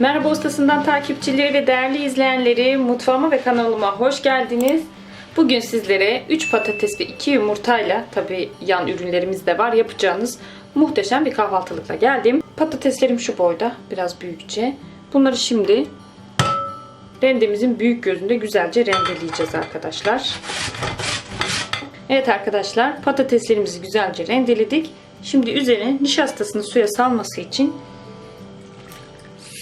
Merhaba ustasından takipçileri ve değerli izleyenleri mutfağıma ve kanalıma hoş geldiniz. Bugün sizlere 3 patates ve 2 yumurtayla tabi yan ürünlerimiz de var yapacağınız muhteşem bir kahvaltılıkla geldim. Patateslerim şu boyda biraz büyükçe. Bunları şimdi rendemizin büyük gözünde güzelce rendeleyeceğiz arkadaşlar. Evet arkadaşlar patateslerimizi güzelce rendeledik. Şimdi üzerine nişastasını suya salması için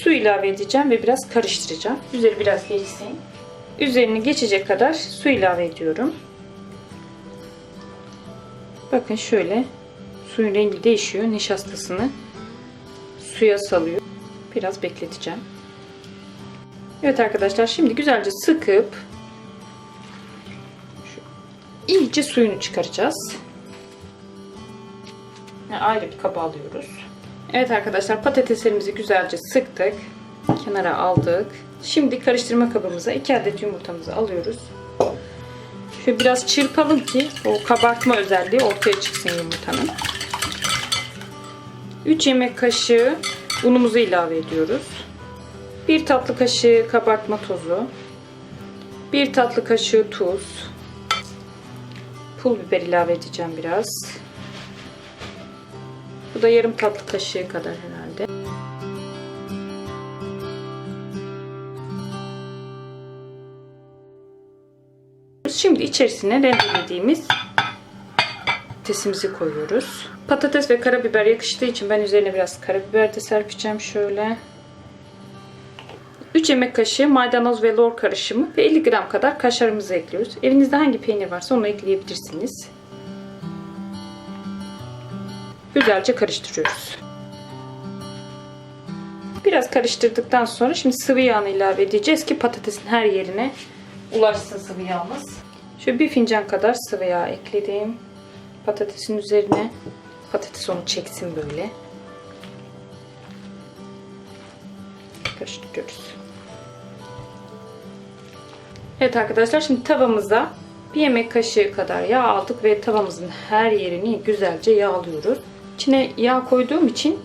su ilave edeceğim ve biraz karıştıracağım. Üzeri biraz geçsin. Üzerini geçecek kadar su ilave ediyorum. Bakın şöyle suyun rengi değişiyor. Nişastasını suya salıyor. Biraz bekleteceğim. Evet arkadaşlar şimdi güzelce sıkıp iyice suyunu çıkaracağız. Yani ayrı bir kaba alıyoruz. Evet arkadaşlar patateslerimizi güzelce sıktık. Kenara aldık. Şimdi karıştırma kabımıza 2 adet yumurtamızı alıyoruz. Şöyle biraz çırpalım ki o kabartma özelliği ortaya çıksın yumurtanın. 3 yemek kaşığı unumuzu ilave ediyoruz. 1 tatlı kaşığı kabartma tozu. 1 tatlı kaşığı tuz. Pul biber ilave edeceğim biraz. Bu da yarım tatlı kaşığı kadar herhalde. Şimdi içerisine rendelediğimiz patatesimizi koyuyoruz. Patates ve karabiber yakıştığı için ben üzerine biraz karabiber de serpeceğim şöyle. 3 yemek kaşığı maydanoz ve lor karışımı ve 50 gram kadar kaşarımızı ekliyoruz. Evinizde hangi peynir varsa onu ekleyebilirsiniz. Güzelce karıştırıyoruz. Biraz karıştırdıktan sonra şimdi sıvı yağını ilave edeceğiz ki patatesin her yerine ulaşsın sıvı yağımız. Şöyle bir fincan kadar sıvı yağ ekledim. Patatesin üzerine patates onu çeksin böyle. Karıştırıyoruz. Evet arkadaşlar şimdi tavamıza bir yemek kaşığı kadar yağ aldık ve tavamızın her yerini güzelce yağlıyoruz. İçine yağ koyduğum için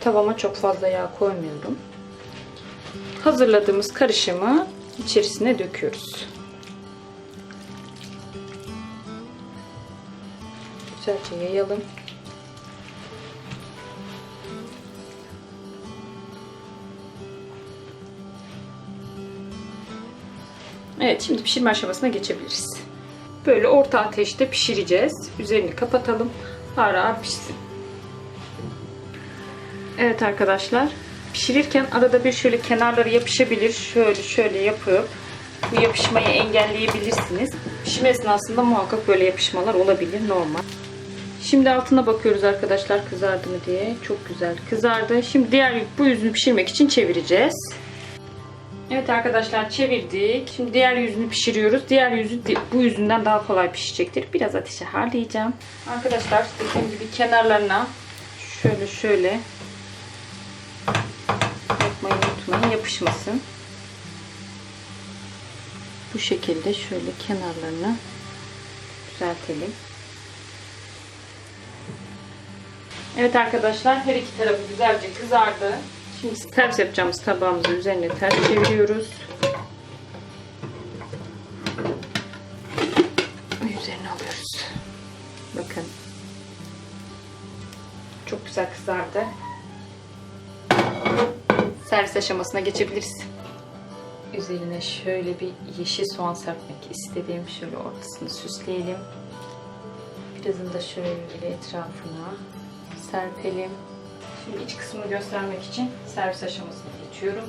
tavama çok fazla yağ koymuyorum. Hazırladığımız karışımı içerisine döküyoruz. Güzelce yayalım. Evet şimdi pişirme aşamasına geçebiliriz. Böyle orta ateşte pişireceğiz. Üzerini kapatalım. Ağır ağır pişsin. Evet arkadaşlar. Pişirirken arada bir şöyle kenarları yapışabilir. Şöyle şöyle yapıp bu yapışmayı engelleyebilirsiniz. Pişme esnasında muhakkak böyle yapışmalar olabilir normal. Şimdi altına bakıyoruz arkadaşlar kızardı mı diye. Çok güzel kızardı. Şimdi diğer bu yüzünü pişirmek için çevireceğiz. Evet arkadaşlar çevirdik. Şimdi diğer yüzünü pişiriyoruz. Diğer yüzü bu yüzünden daha kolay pişecektir. Biraz ateşe harlayacağım. Arkadaşlar dediğim gibi kenarlarına şöyle şöyle unutmayın. Yapışmasın. Bu şekilde şöyle kenarlarını düzeltelim. Evet arkadaşlar her iki tarafı güzelce kızardı. Şimdi ters yapacağımız tabağımızı üzerine ters çeviriyoruz. Üzerine alıyoruz. Bakın. Çok güzel kızardı. Servis aşamasına geçebiliriz. Üzerine şöyle bir yeşil soğan serpmek istedim. Şöyle ortasını süsleyelim. Birazını da şöyle etrafına serpelim. Şimdi iç kısmını göstermek için servis aşamasına geçiyorum.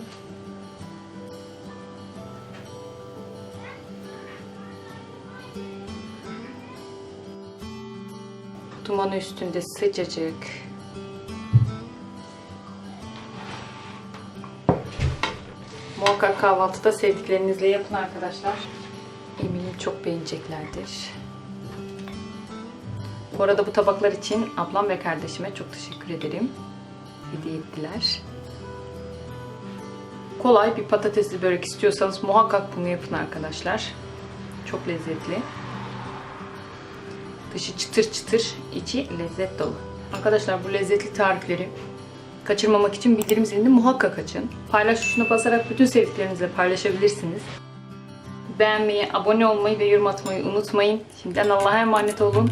Dumanı üstünde sıcacık. Muhakkak kahvaltıda sevdiklerinizle yapın arkadaşlar. Eminim çok beğeneceklerdir. Bu arada bu tabaklar için ablam ve kardeşime çok teşekkür ederim. Hediye ettiler. Kolay bir patatesli börek istiyorsanız muhakkak bunu yapın arkadaşlar. Çok lezzetli. Dışı çıtır çıtır, içi lezzet dolu. Arkadaşlar bu lezzetli tarifleri kaçırmamak için bildirim zilini muhakkak açın. Paylaş tuşuna basarak bütün sevdiklerinizle paylaşabilirsiniz. Beğenmeyi, abone olmayı ve yorum atmayı unutmayın. Şimdiden Allah'a emanet olun.